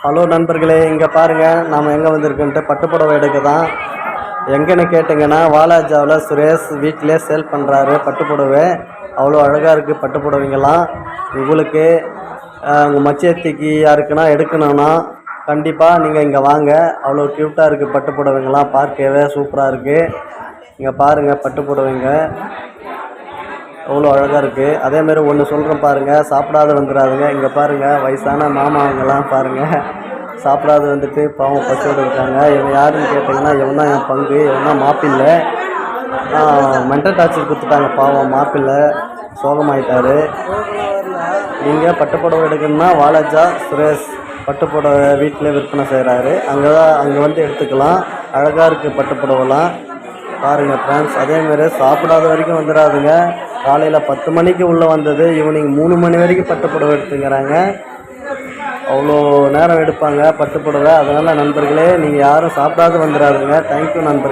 Hello நண்பர்களே இங்கே பாருங்கள் நாம் எங்கே வந்திருக்கோன்ட்டு பட்டுப்புடவை எடுக்க தான் எங்கன்னு கேட்டிங்கன்னா வாலாஜாவில் சுரேஷ் வீட்டிலே சேல் பண்ணுறாரு பட்டுப்புடவை அவ்வளோ அழகாக இருக்குது பட்டுப்புடவைங்கெல்லாம் உங்களுக்கு உங்கள் மச்சியத்திக்கு யாருக்குன்னா எடுக்கணும்னா கண்டிப்பாக நீங்கள் இங்கே வாங்க. அவ்வளோ க்யூட்டாக இருக்குது பட்டுப்புடவைங்கெல்லாம் பார்க்கவே சூப்பராக இருக்குது இங்கே பாருங்கள் பட்டுப்புடவைங்க அவ்வளோ அழகாக இருக்குது அதேமாரி ஒன்று சொல்கிறேன் பாருங்கள் சாப்பிடாத வந்துடாதுங்க இங்கே பாருங்கள் வயசான மாமாவங்கெல்லாம் பாருங்கள் சாப்பிடாத வந்துட்டு பாவம் பசியோடு இருக்காங்க. இவன் யாருன்னு கேட்டிங்கன்னா இவன் தான் என் பங்கு. இவன் தான் மாப்பிள்ளை மென்டல் டார்ச்சர் கொடுத்துட்டாங்க பாவம். மாப்பில்லை சோகமாயிட்டார். நீங்கள் பட்டுப்புடவை எடுக்கணும்னா வாலாஜா சுரேஷ் பட்டுப்புடவை வீட்டிலே விற்பனை செய்கிறாரு அங்கே தான் அங்கே வந்து எடுத்துக்கலாம். அழகாக இருக்குது பட்டுப்புடவைலாம். பாருங்கள் ஃப்ரெண்ட்ஸ் அதேமாரி சாப்பிடாத வரைக்கும் வந்துடாதுங்க. காலையில் பத்து மணிக்கு உள்ளே வந்தது ஈவினிங் மூணு மணி வரைக்கும் பட்டுப்புடவை எடுத்துங்கிறாங்க. அவ்வளோ நேரம் எடுப்பாங்க பட்டுப்புடவை அதனால் நண்பர்களே நீங்கள் யாரும் சாப்பிடாது வந்துடாதுங்க தேங்க்யூ நண்பர்